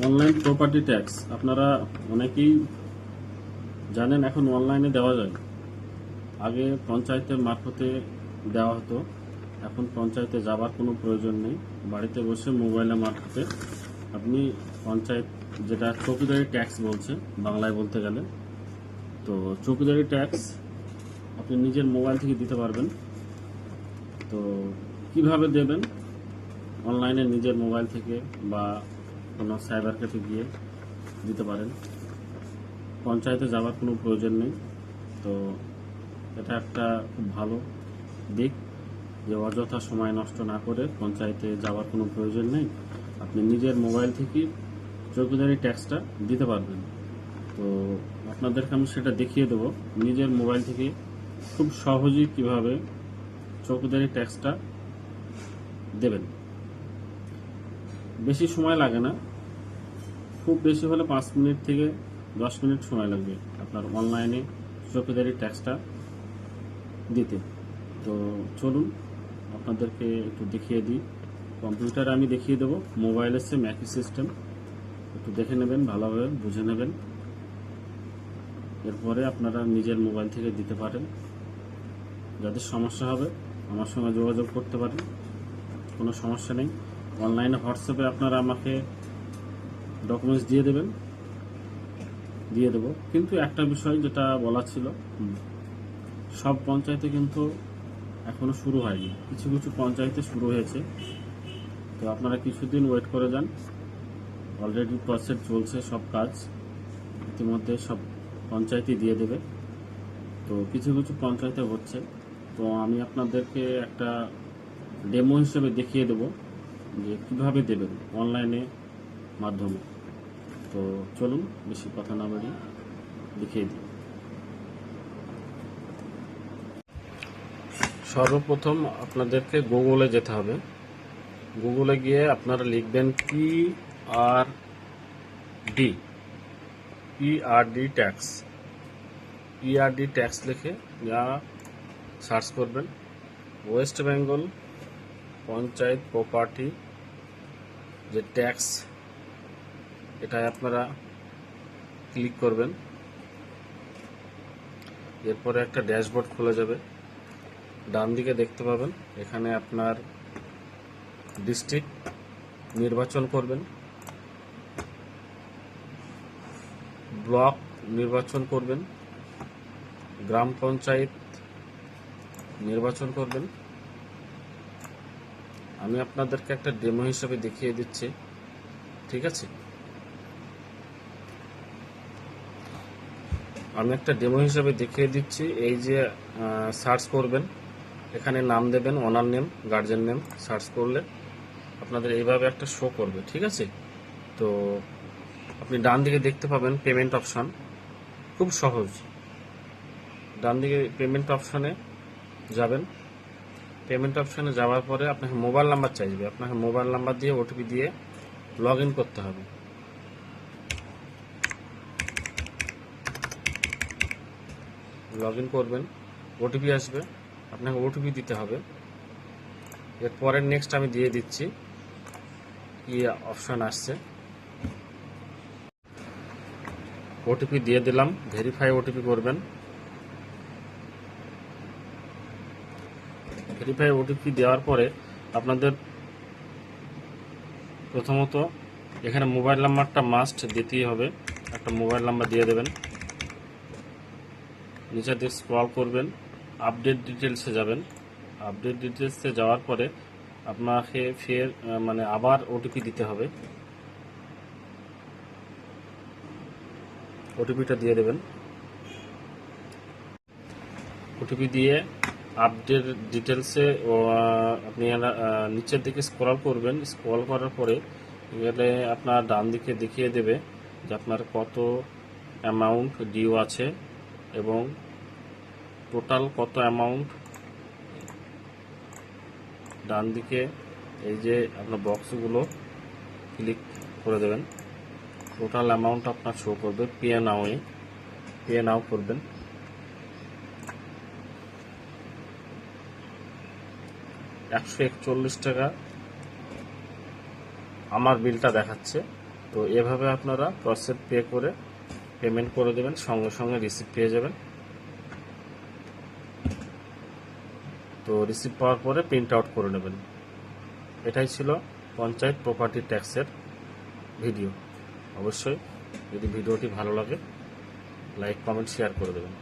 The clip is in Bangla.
অনলাইন প্রপার্টি ট্যাক্স আপনারা অনেকেই জানেন এখন অনলাইনে দেওয়া যায়। আগে পঞ্চায়েতের মারফতে দেওয়া হতো। এখন পঞ্চায়েতে যাবার কোনো প্রয়োজন নেই। বাড়িতে বসে মোবাইলের মারফতে আপনি পঞ্চায়েত যেটা চৌকিদারি ট্যাক্স বলছে, বাংলায় বলতে গেলে। তো চৌকিদারি ট্যাক্স আপনি নিজের মোবাইল থেকে দিতে পারবেন। তো কীভাবে দেবেন? অনলাইনে নিজের মোবাইল থেকে বা কোনো সাইবার ক্যাফে গিয়ে দিতে পারেন। পঞ্চায়েতে যাওয়ার কোনো প্রয়োজন নেই। তো এটা একটা খুব ভালো দিক যে অযথা সময় নষ্ট না করে পঞ্চায়েতে যাওয়ার কোনো প্রয়োজন নেই। আপনি নিজের মোবাইল থেকেই চৌকিদারি ট্যাক্সটা দিতে পারবেন। তো আপনাদেরকে আমি সেটা দেখিয়ে দেবো। নিজের মোবাইল থেকে খুব সহজেই কীভাবে চৌকিদারি ট্যাক্সটা দেবেন। বেশি সময় লাগে না। খুব বেশি হলে পাঁচ মিনিট থেকে দশ মিনিট সময় লাগবে আপনার অনলাইনে চৌকিদারি ট্যাক্সটা দিতে। তো চলুন, আপনাদেরকে একটু দেখিয়ে দিই। কম্পিউটারে আমি দেখিয়ে দেবো। মোবাইল এসছে ম্যাকি সিস্টেম একটু দেখে নেবেন, ভালোভাবে বুঝে নেবেন। এরপরে আপনারা নিজের মোবাইল থেকে দিতে পারেন। যাদের সমস্যা হবে, আমার সঙ্গে যোগাযোগ করতে পারেন। কোনো সমস্যা নেই। অনলাইনে হোয়াটসঅ্যাপে আপনারা আমাকে ডকুমেন্টস দিয়ে দেবেন। দিয়ে দেবো। কিন্তু একটা বিষয় যেটা বলা ছিল সব পঞ্চায়েতে কিন্তু এখনও শুরু হয়নি। কিছু কিছু পঞ্চায়েতে শুরু হয়েছে। তো আপনারা কিছুদিন ওয়েট করে যান। অলরেডি প্রসেস চলছে সব কাজ। ইতিমধ্যে সব পঞ্চায়েতই দিয়ে দেবে। তো কিছু কিছু পঞ্চায়েতে হচ্ছে। তো আমি আপনাদেরকে একটা ডেমো হিসেবে দেখিয়ে দেবো। যে কীভাবে দেবেন অনলাইনে মাধ্যমে। তো চলুন, বেশি কথা না বাড়ি দেখিয়ে দিই। সর্বপ্রথম আপনাদেরকে গুগলে যেতে হবে। গুগলে গিয়ে আপনারা লিখবেন P R D P R D tax D tax লিখে যা সার্চ করবেন ওয়েস্ট বেঙ্গল পঞ্চায়েত প্রপার্টি যে ট্যাক্স এটায় আপনারা ক্লিক করবেন। এরপরে একটা ড্যাশবোর্ড খুলে যাবে। ডান দিকে দেখতে পাবেন, এখানে আপনার ডিস্ট্রিক্ট নির্বাচন করবেন। ব্লক নির্বাচন করবেন। গ্রাম পঞ্চায়েত নির্বাচন করবেন। আমি আপনাদেরকে একটা ডেমো হিসেবে দেখিয়ে দিচ্ছি। ঠিক আছে? আমি একটা ডেমো হিসেবে দেখিয়ে দিচ্ছি। এই যে সার্চ করবেন, এখানে নাম দেবেন, owner name, guardian name, search করলে আপনাদের এইভাবে একটা শো করবে। ঠিক আছে? তো আপনি ডান দিকে দেখতে পাবেন পেমেন্ট অপশান। খুব সহজ। ডান দিকে পেমেন্ট অপশনে যাবেন। পেমেন্ট অপশনে যাওয়ার পরে আপনাকে মোবাইল নাম্বার চাইবে। আপনাকে মোবাইল নাম্বার দিয়ে ওটিপি দিয়ে লগ করতে হবে। লগ করবেন ওটিপি আসবে, আপনাকে ওটিপি দিতে হবে। এরপরে নেক্সট আমি দিয়ে দিচ্ছি। কি অপশন আসছে? ওটিপি দিয়ে দিলাম ভেরিফাই ওটিপি করবেন। ভেরিফাই ওটিপি দেওয়ার পরে আপনাদের প্রথমত এখানে মোবাইল নাম্বারটা মাস্ট দিতেই হবে। একটা মোবাইল নাম্বার দিয়ে দেবেন। নিচে দিয়ে স্ক্রল করবেন। আপডেট ডিটেলসে যাবেন। আপডেট ডিটেলসে যাওয়ার পরে আপনাকে ফের মানে আবার ওটিপি দিতে হবে। ওটিপিটা দিয়ে দেবেন। ওটিপি দিয়ে আপডেট ডিটেলসে আপনি নিচের দিকে স্ক্রল করবেন। স্ক্রল করার পরে গেলে আপনার ডান দিকে দেখিয়ে দেবে যে আপনার কত অ্যামাউন্ট ডিউ আছে এবং টোটাল কত অ্যামাউন্ট ডান দিকে এই যে আপনার বক্সগুলো ক্লিক করে দেবেন। টোটাল অ্যামাউন্ট আপনার শো করবে। পে নাওয়ে নাও করবেন। একশো একচল্লিশ টাকা আমার বিলটা দেখাচ্ছে। তো এভাবে আপনারা প্রসেস পে করে পেমেন্ট করে দেবেন, সঙ্গে সঙ্গে রিসিপ্ট পেয়ে যাবেন। তো রিসিপ্ট পাওয়ার পরে প্রিন্ট আউট করে নেবেন। এটাই ছিল পঞ্চায়েত প্রপার্টি ট্যাক্সের ভিডিও অবশ্যই যদি ভিডিওটি ভালো লাগে লাইক কমেন্ট শেয়ার করে দেবেন।